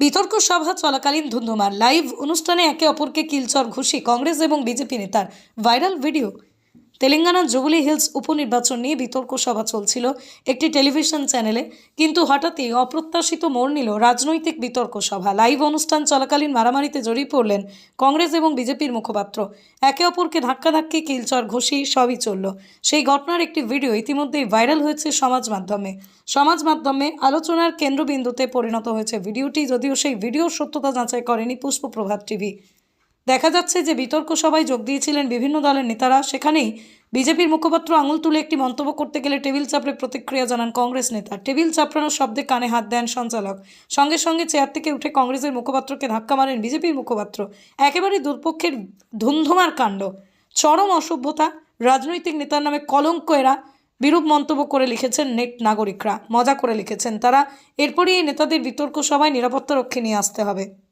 বিতর্ক সভা চলাকালীন ধুন্ধুমার লাইভ অনুষ্ঠানে একে অপরকে কিলচর ঘুষি কংগ্রেস এবং বিজেপি নেতার ভাইরাল ভিডিও তেলেঙ্গানার জুবলি হিলস উপনির্বাচন নিয়ে বিতর্ক সভা চলছিল একটি টেলিভিশন চ্যানেলে। কিন্তু হঠাৎই অপ্রত্যাশিত মোড় নিল রাজনৈতিক বিতর্ক সভা। লাইভ অনুষ্ঠান চলাকালীন মারামারিতে জড়িয়ে পড়লেন কংগ্রেস এবং বিজেপির মুখপাত্র। একে অপরকে ধাক্কাধাক্কি কিলচর ঘুষি সবই চলল। সেই ঘটনার একটি ভিডিও ইতিমধ্যেই ভাইরাল হয়েছে সমাজ মাধ্যমে। সমাজ মাধ্যমে আলোচনার কেন্দ্রবিন্দুতে পরিণত হয়েছে ভিডিওটি, যদিও সেই ভিডিওর সত্যতা যাচাই করেনি পুষ্পপ্রভাত টিভি। দেখা যাচ্ছে যে বিতর্ক সভায় যোগ দিয়েছিলেন বিভিন্ন দলের নেতারা। সেখানেই বিজেপির মুখপাত্র আঙুল তুলে একটি মন্তব্য করতে গেলে টেবিল চাপড়ে প্রতিক্রিয়া জানান কংগ্রেস নেতা। টেবিল চাপড়ানোর শব্দে কানে হাত দেন সঞ্চালক। সঙ্গে সঙ্গে চেয়ার থেকে উঠে কংগ্রেসের মুখপাত্রকে ধাক্কা মারেন বিজেপির মুখপাত্র। একেবারে দুর্পক্ষের ধুন্ধুমার কাণ্ড। চরম অসভ্যতা, রাজনৈতিক নেতার নামে কলঙ্ক এরা। বিরূপ মন্তব্য করে লিখেছেন নেট নাগরিকরা। মজা করে লিখেছেন তারা। এরপরই এই নেতাদের বিতর্ক সভায় নিরাপত্তা রক্ষী নিয়ে আসতে হবে।